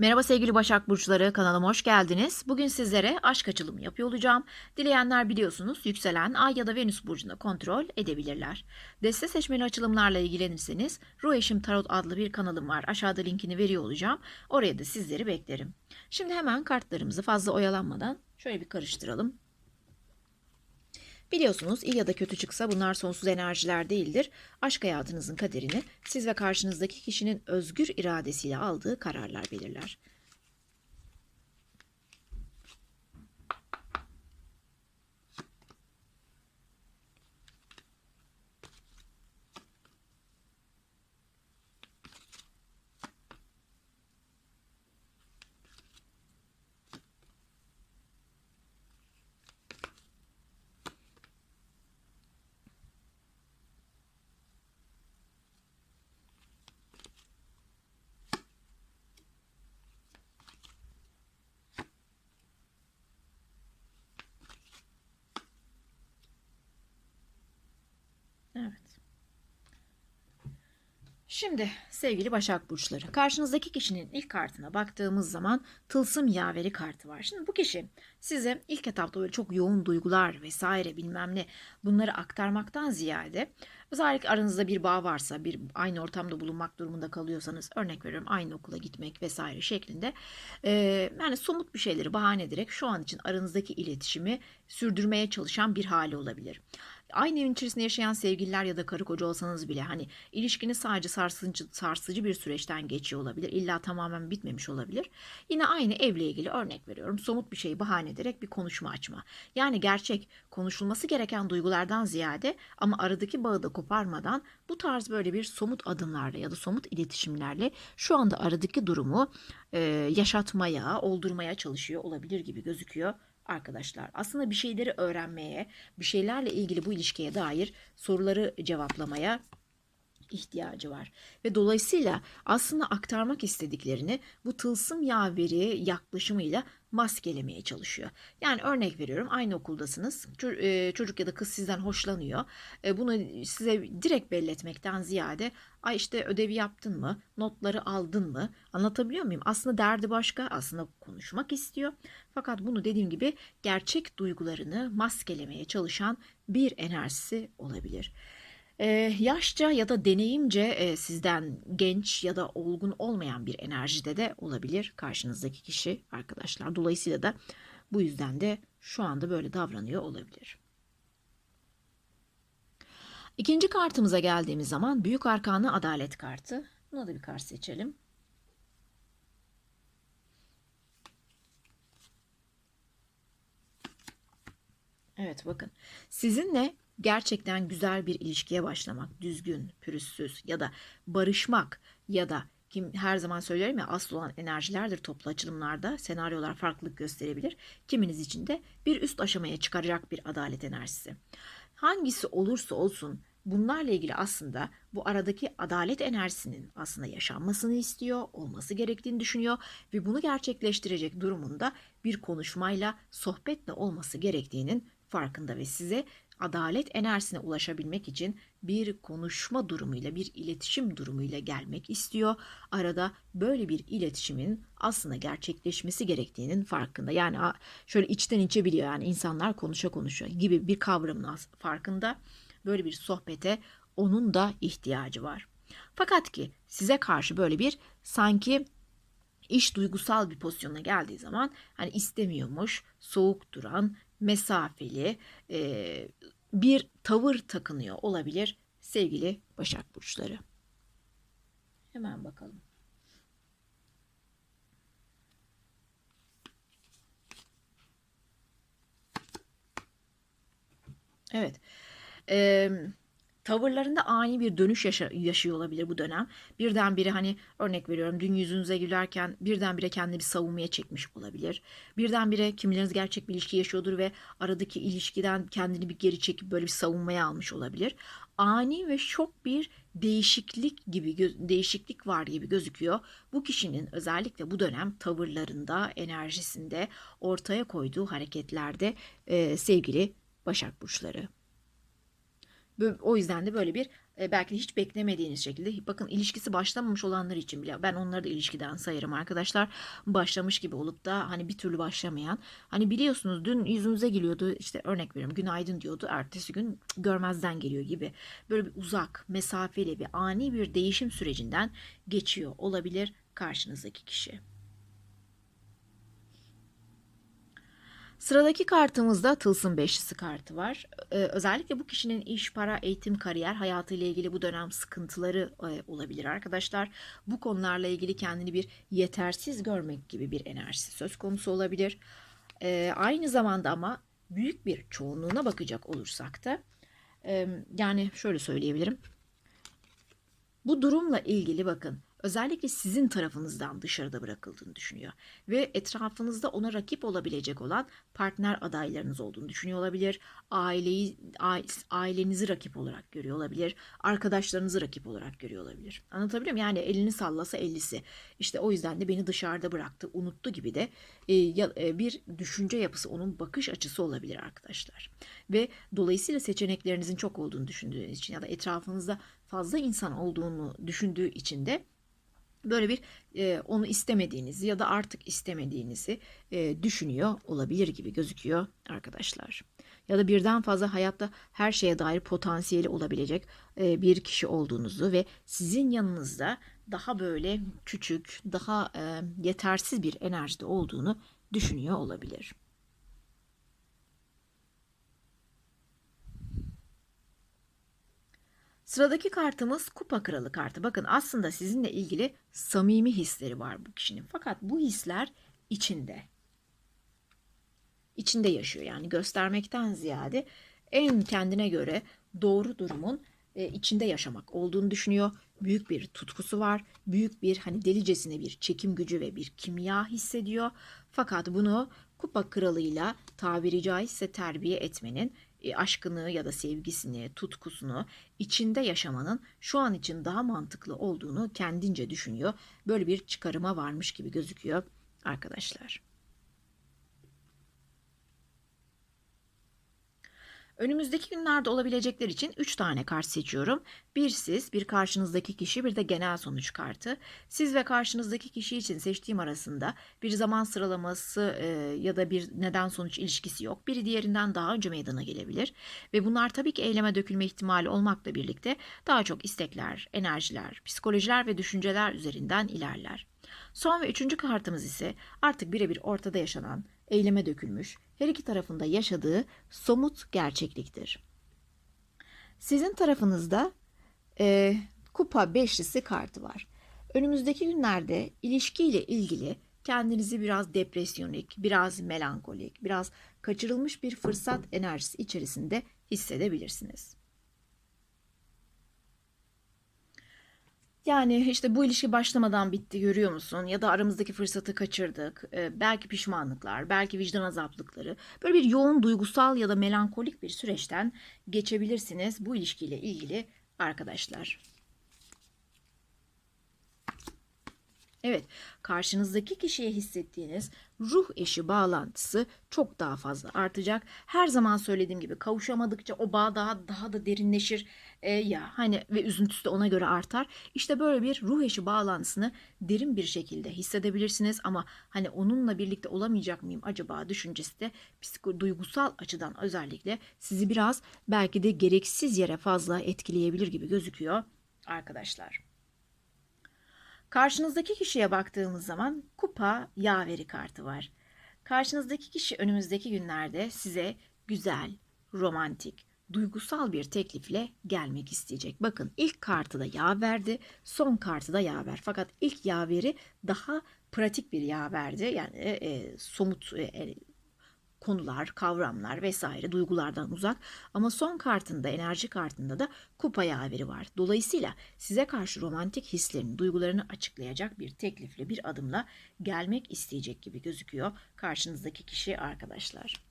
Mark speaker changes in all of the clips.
Speaker 1: Merhaba sevgili Başak Burçları kanalıma hoş geldiniz. Bugün sizlere aşk açılımı yapıyor olacağım. Dileyenler biliyorsunuz yükselen Ay ya da Venüs burcunda kontrol edebilirler. Deste seçmeli açılımlarla ilgilenirseniz Ruh Eşim Tarot adlı bir kanalım var. Aşağıda linkini veriyor olacağım. Oraya da sizleri beklerim. Şimdi hemen kartlarımızı fazla oyalanmadan şöyle bir karıştıralım. Biliyorsunuz iyi ya da kötü çıksa bunlar sonsuz enerjiler değildir. Aşk hayatınızın kaderini siz ve karşınızdaki kişinin özgür iradesiyle aldığı kararlar belirler. Evet. Şimdi sevgili Başak Burçları, karşınızdaki kişinin ilk kartına baktığımız zaman tılsım yaveri kartı var. Şimdi bu kişi size ilk etapta böyle çok yoğun duygular vesaire bilmem ne bunları aktarmaktan ziyade özellikle aranızda bir bağ varsa, bir aynı ortamda bulunmak durumunda kalıyorsanız örnek veriyorum aynı okula gitmek vesaire şeklinde e, yani somut bir şeyleri bahane ederek şu an için aranızdaki iletişimi sürdürmeye çalışan bir hali olabilir aynı evin içerisinde yaşayan sevgililer ya da karı koca olsanız bile hani ilişkiniz sadece sarsıcı, sarsıcı bir süreçten geçiyor olabilir. İlla tamamen bitmemiş olabilir. Yine aynı evle ilgili örnek veriyorum. Somut bir şeyi bahane ederek bir konuşma açma. Yani gerçek konuşulması gereken duygulardan ziyade ama aradaki bağı da koparmadan bu tarz böyle bir somut adımlarla ya da somut iletişimlerle şu anda aradaki durumu e, yaşatmaya, oldurmaya çalışıyor olabilir gibi gözüküyor arkadaşlar. Aslında bir şeyleri öğrenmeye, bir şeylerle ilgili bu ilişkiye dair soruları cevaplamaya ihtiyacı var. Ve dolayısıyla aslında aktarmak istediklerini bu tılsım yaveri yaklaşımıyla maskelemeye çalışıyor. Yani örnek veriyorum aynı okuldasınız. E, çocuk ya da kız sizden hoşlanıyor. E, bunu size direkt belli etmekten ziyade ay işte ödevi yaptın mı? Notları aldın mı? Anlatabiliyor muyum? Aslında derdi başka. Aslında konuşmak istiyor. Fakat bunu dediğim gibi gerçek duygularını maskelemeye çalışan bir enerjisi olabilir. Ee, yaşça ya da deneyimce e, sizden genç ya da olgun olmayan bir enerjide de olabilir karşınızdaki kişi arkadaşlar. Dolayısıyla da bu yüzden de şu anda böyle davranıyor olabilir. İkinci kartımıza geldiğimiz zaman Büyük Arkanı Adalet kartı. Buna da bir kart seçelim. Evet bakın sizinle gerçekten güzel bir ilişkiye başlamak, düzgün, pürüzsüz ya da barışmak ya da kim her zaman söylerim ya asıl olan enerjilerdir toplu açılımlarda senaryolar farklılık gösterebilir. Kiminiz için de bir üst aşamaya çıkaracak bir adalet enerjisi. Hangisi olursa olsun bunlarla ilgili aslında bu aradaki adalet enerjisinin aslında yaşanmasını istiyor, olması gerektiğini düşünüyor ve bunu gerçekleştirecek durumunda bir konuşmayla, sohbetle olması gerektiğinin farkında ve size adalet enerjisine ulaşabilmek için bir konuşma durumuyla, bir iletişim durumuyla gelmek istiyor. Arada böyle bir iletişimin aslında gerçekleşmesi gerektiğinin farkında. Yani şöyle içten içe biliyor yani insanlar konuşa konuşa gibi bir kavramın farkında. Böyle bir sohbete onun da ihtiyacı var. Fakat ki size karşı böyle bir sanki iş duygusal bir pozisyona geldiği zaman hani istemiyormuş, soğuk duran, mesafeli e, bir tavır takınıyor olabilir sevgili Başak Burçları. Hemen bakalım. Evet. Eee tavırlarında ani bir dönüş yaşa, yaşıyor olabilir bu dönem. Birdenbire hani örnek veriyorum dün yüzünüze gülerken birdenbire kendini bir savunmaya çekmiş olabilir. Birdenbire kimileriniz gerçek bir ilişki yaşıyordur ve aradaki ilişkiden kendini bir geri çekip böyle bir savunmaya almış olabilir. Ani ve şok bir değişiklik gibi değişiklik var gibi gözüküyor. Bu kişinin özellikle bu dönem tavırlarında, enerjisinde, ortaya koyduğu hareketlerde e, sevgili Başak burçları. O yüzden de böyle bir e, belki hiç beklemediğiniz şekilde bakın ilişkisi başlamamış olanlar için bile ben onları da ilişkiden sayarım arkadaşlar başlamış gibi olup da hani bir türlü başlamayan hani biliyorsunuz dün yüzünüze geliyordu işte örnek veriyorum günaydın diyordu ertesi gün görmezden geliyor gibi böyle bir uzak mesafeli bir ani bir değişim sürecinden geçiyor olabilir karşınızdaki kişi. Sıradaki kartımızda Tılsım Beşlisi kartı var. Ee, özellikle bu kişinin iş, para, eğitim, kariyer hayatı ile ilgili bu dönem sıkıntıları e, olabilir arkadaşlar. Bu konularla ilgili kendini bir yetersiz görmek gibi bir enerjisi söz konusu olabilir. Ee, aynı zamanda ama büyük bir çoğunluğuna bakacak olursak da e, yani şöyle söyleyebilirim. Bu durumla ilgili bakın özellikle sizin tarafınızdan dışarıda bırakıldığını düşünüyor ve etrafınızda ona rakip olabilecek olan partner adaylarınız olduğunu düşünüyor olabilir. Aileyi ailenizi rakip olarak görüyor olabilir. Arkadaşlarınızı rakip olarak görüyor olabilir. Anlatabiliyor muyum? Yani elini sallasa ellisi. İşte o yüzden de beni dışarıda bıraktı, unuttu gibi de e, e, bir düşünce yapısı, onun bakış açısı olabilir arkadaşlar. Ve dolayısıyla seçeneklerinizin çok olduğunu düşündüğünüz için ya da etrafınızda fazla insan olduğunu düşündüğü için de böyle bir e, onu istemediğinizi ya da artık istemediğinizi e, düşünüyor olabilir gibi gözüküyor arkadaşlar. Ya da birden fazla hayatta her şeye dair potansiyeli olabilecek e, bir kişi olduğunuzu ve sizin yanınızda daha böyle küçük, daha e, yetersiz bir enerjide olduğunu düşünüyor olabilir. Sıradaki kartımız Kupa Kralı kartı. Bakın aslında sizinle ilgili samimi hisleri var bu kişinin. Fakat bu hisler içinde. İçinde yaşıyor yani göstermekten ziyade en kendine göre doğru durumun e, içinde yaşamak olduğunu düşünüyor. Büyük bir tutkusu var. Büyük bir hani delicesine bir çekim gücü ve bir kimya hissediyor. Fakat bunu kupa kralıyla tabiri caizse terbiye etmenin aşkını ya da sevgisini, tutkusunu içinde yaşamanın şu an için daha mantıklı olduğunu kendince düşünüyor. Böyle bir çıkarıma varmış gibi gözüküyor arkadaşlar. Önümüzdeki günlerde olabilecekler için 3 tane kart seçiyorum. Bir siz, bir karşınızdaki kişi, bir de genel sonuç kartı. Siz ve karşınızdaki kişi için seçtiğim arasında bir zaman sıralaması e, ya da bir neden sonuç ilişkisi yok. Biri diğerinden daha önce meydana gelebilir. Ve bunlar tabii ki eyleme dökülme ihtimali olmakla birlikte daha çok istekler, enerjiler, psikolojiler ve düşünceler üzerinden ilerler. Son ve üçüncü kartımız ise artık birebir ortada yaşanan, eyleme dökülmüş, her iki tarafında yaşadığı somut gerçekliktir. Sizin tarafınızda e, kupa beşlisi kartı var. Önümüzdeki günlerde ilişkiyle ilgili kendinizi biraz depresyonik, biraz melankolik, biraz kaçırılmış bir fırsat enerjisi içerisinde hissedebilirsiniz. Yani işte bu ilişki başlamadan bitti görüyor musun? Ya da aramızdaki fırsatı kaçırdık. Ee, belki pişmanlıklar, belki vicdan azaplıkları. Böyle bir yoğun duygusal ya da melankolik bir süreçten geçebilirsiniz bu ilişkiyle ilgili arkadaşlar. Evet, karşınızdaki kişiye hissettiğiniz ruh eşi bağlantısı çok daha fazla artacak. Her zaman söylediğim gibi kavuşamadıkça o bağ daha daha da derinleşir e, ya hani ve üzüntüsü de ona göre artar. İşte böyle bir ruh eşi bağlantısını derin bir şekilde hissedebilirsiniz ama hani onunla birlikte olamayacak mıyım acaba düşüncesi de psiko duygusal açıdan özellikle sizi biraz belki de gereksiz yere fazla etkileyebilir gibi gözüküyor arkadaşlar. Karşınızdaki kişiye baktığımız zaman kupa yaveri kartı var. Karşınızdaki kişi önümüzdeki günlerde size güzel, romantik, duygusal bir teklifle gelmek isteyecek. Bakın ilk kartı da yaverdi, son kartı da yaver. Fakat ilk yaveri daha pratik bir yaverdi. Yani e, e somut e, konular, kavramlar vesaire duygulardan uzak ama son kartında, enerji kartında da kupa yaveri var. Dolayısıyla size karşı romantik hislerini, duygularını açıklayacak bir teklifle, bir adımla gelmek isteyecek gibi gözüküyor karşınızdaki kişi arkadaşlar.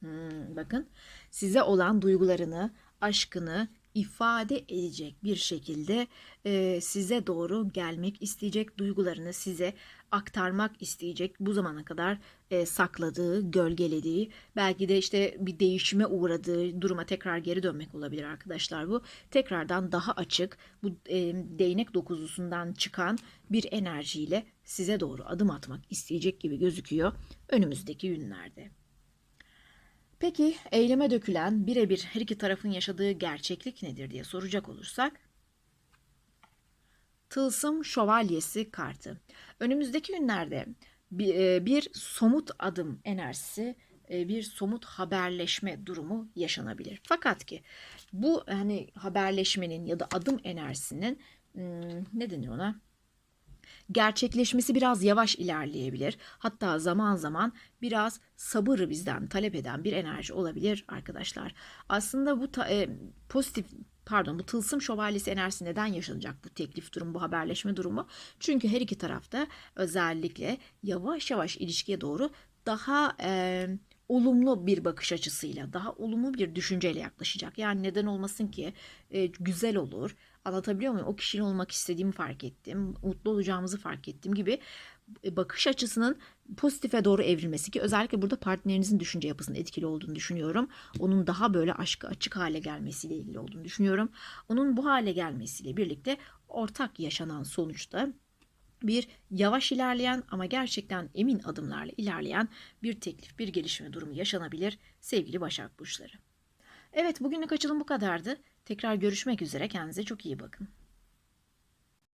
Speaker 1: Hmm, bakın size olan duygularını, aşkını, ifade edecek bir şekilde e, size doğru gelmek isteyecek duygularını size aktarmak isteyecek bu zamana kadar e, sakladığı, gölgelediği, belki de işte bir değişime uğradığı duruma tekrar geri dönmek olabilir arkadaşlar bu. Tekrardan daha açık, bu e, değnek dokuzlusundan çıkan bir enerjiyle size doğru adım atmak isteyecek gibi gözüküyor önümüzdeki günlerde. Peki eyleme dökülen birebir her iki tarafın yaşadığı gerçeklik nedir diye soracak olursak Tılsım Şövalyesi kartı. Önümüzdeki günlerde bir, e, bir somut adım enerjisi, e, bir somut haberleşme durumu yaşanabilir. Fakat ki bu hani haberleşmenin ya da adım enerjisinin hmm, ne denir ona? gerçekleşmesi biraz yavaş ilerleyebilir. Hatta zaman zaman biraz sabır bizden talep eden bir enerji olabilir arkadaşlar. Aslında bu ta- e, pozitif pardon bu tılsım şövalyesi enerjisi neden yaşanacak bu teklif durumu, bu haberleşme durumu? Çünkü her iki tarafta özellikle yavaş yavaş ilişkiye doğru daha e, olumlu bir bakış açısıyla, daha olumlu bir düşünceyle yaklaşacak. Yani neden olmasın ki e, güzel olur. Anlatabiliyor muyum? O kişinin olmak istediğimi fark ettim, mutlu olacağımızı fark ettim gibi bakış açısının pozitife doğru evrilmesi ki özellikle burada partnerinizin düşünce yapısının etkili olduğunu düşünüyorum. Onun daha böyle aşkı açık hale gelmesiyle ilgili olduğunu düşünüyorum. Onun bu hale gelmesiyle birlikte ortak yaşanan sonuçta bir yavaş ilerleyen ama gerçekten emin adımlarla ilerleyen bir teklif, bir gelişme durumu yaşanabilir sevgili Başak Burçları. Evet bugünlük açılım bu kadardı. Tekrar görüşmek üzere. Kendinize çok iyi bakın.